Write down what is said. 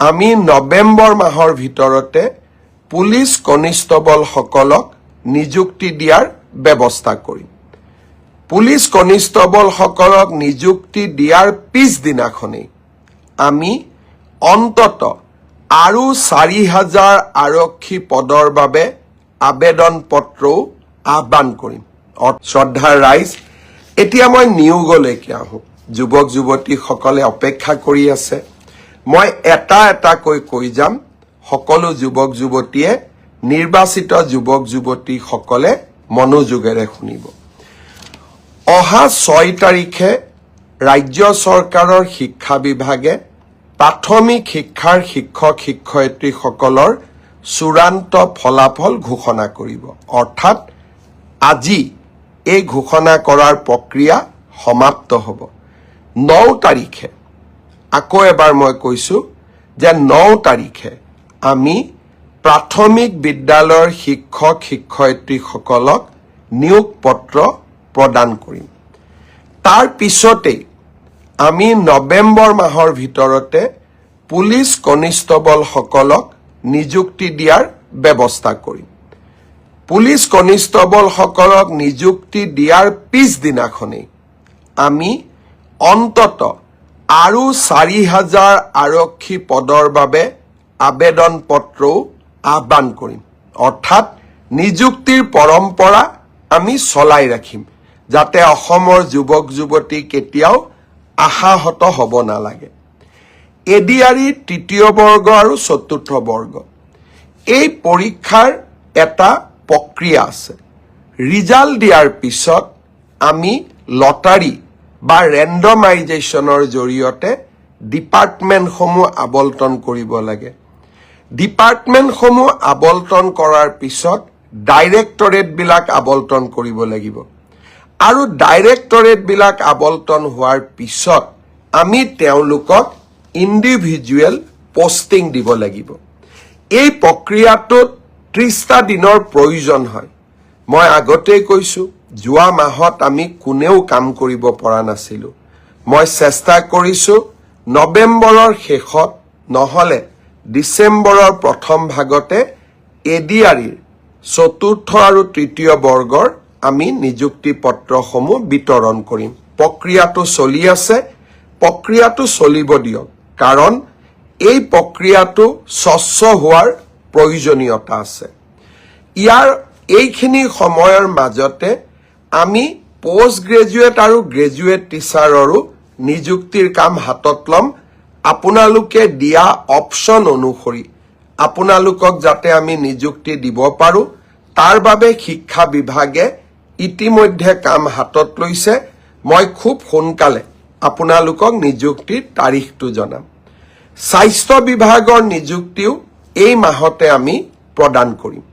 আমি নৱেম্বৰ মাহৰ ভিতৰতে পুলিচ কনিষ্টবলসকলক নিযুক্তি দিয়াৰ ব্যৱস্থা কৰিম। পুলিচ কনিষ্টবলসকলক নিযুক্তি দিয়াৰ পিছদিনাখনেই আমি অন্তত আৰু চাৰি হাজাৰ আৰক্ষী পদৰ বাবে আবেদন পত্ৰও আহ্বান কৰিম। শ্ৰদ্ধাৰ ৰাইজ, এতিয়া মই নিয়োগলৈকে আহোঁ। যুৱক যুৱতীসকলে অপেক্ষা কৰি আছে। মই এটা এটাকৈ কৈ যাম, সকলো যুৱক যুৱতীয়ে, নিৰ্বাচিত যুৱক যুৱতীসকলে মনোযোগেৰে শুনিব। অহা ছয় তাৰিখে ৰাজ্য চৰকাৰৰ শিক্ষা বিভাগে প্ৰাথমিক শিক্ষাৰ শিক্ষক শিক্ষয়িত্ৰীসকলৰ চূড়ান্ত ফলাফল ঘোষণা কৰিব। অৰ্থাৎ আজি এই ঘোষণা কৰাৰ প্ৰক্ৰিয়া সমাপ্ত হ'ব। ন তাৰিখে আকৌ এবাৰ মই কৈছোঁ যে ন তাৰিখে আমি প্ৰাথমিক বিদ্যালয়ৰ শিক্ষক শিক্ষয়িত্ৰীসকলক নিয়োগ পত্ৰ প্ৰদান কৰিম। তাৰ পিছতেই আমি নৱেম্বৰ মাহৰ ভিতৰতে পুলিচ কনিষ্টবলসকলক নিযুক্তি দিয়াৰ ব্যৱস্থা কৰিম। পুলিচ কনিষ্টবলসকলক নিযুক্তি দিয়াৰ পিছদিনাখনেই আমি অন্তত আৰু চাৰি হাজাৰ আৰক্ষী পদৰ বাবে আবেদন পত্ৰও আহ্বান কৰিম। অৰ্থাৎ নিযুক্তিৰ পৰম্পৰা আমি চলাই ৰাখিম, যাতে অসমৰ যুৱক যুৱতী কেতিয়াও আশাহত হ'ব নালাগে। এ ডি এডিআৰি তৃতীয় বৰ্গ আৰু চতুৰ্থ বৰ্গ। এই পৰীক্ষাৰ এটা প্ৰক্ৰিয়া আছে। ৰিজাল্ট দিয়াৰ পিছত আমি লটাৰী বা ৰেণ্ডমাইজেশ্যনৰ জৰিয়তে ডিপাৰ্টমেণ্টসমূহ আবলটন কৰিব লাগে। ডিপাৰ্টমেণ্টসমূহ আবলটন কৰাৰ পিছত ডাইৰেক্টৰেটবিলাক আবলটন কৰিব লাগিব। আৰু ডাইৰেক্টৰেটবিলাক আবলটন হোৱাৰ পিছত আমি তেওঁলোকক ইণ্ডিভিজুৱেল পষ্টিং দিব লাগিব। এই প্ৰক্ৰিয়াটোত ত্ৰিছটা দিনৰ প্ৰয়োজন হয়। মই আগতেই কৈছোঁ যোৱা মাহত আমি কোনেও কাম কৰিব পৰা নাছিলোঁ। মই চেষ্টা কৰিছোঁ নৱেম্বৰৰ শেষত, নহ'লে ডিচেম্বৰৰ প্ৰথম ভাগতে এডিআৰিৰ চতুৰ্থ আৰু তৃতীয় বৰ্গৰ আমি নিযুক্তি পত্ৰসমূহ বিতৰণ কৰিম। প্ৰক্ৰিয়াটো চলি আছে, প্ৰক্ৰিয়াটো চলিব দিয়ক, কাৰণ এই প্ৰক্ৰিয়াটো স্বচ্ছ হোৱাৰ প্ৰয়োজনীয়তা আছে। ইয়াৰ এইখিনি সময়ৰ মাজতে আমি পষ্ট গ্ৰেজুৱেট আৰু গ্ৰেজুৱেট টিচাৰৰো নিযুক্তিৰ কাম হাতত ল'ম। আপোনালোকে দিয়া অপশ্যন অনুসৰি আপোনালোকক যাতে আমি নিযুক্তি দিব পাৰোঁ। তাৰ বাবে শিক্ষা বিভাগে ইতিমধ্যে কাম হাতত লৈছে। মই খুব সোনকালে আপোনালোকক নিযুক্তিৰ তাৰিখটো জনাম। স্বাস্থ্য বিভাগৰ নিযুক্তিও এই মাহতে আমি প্ৰদান কৰিম।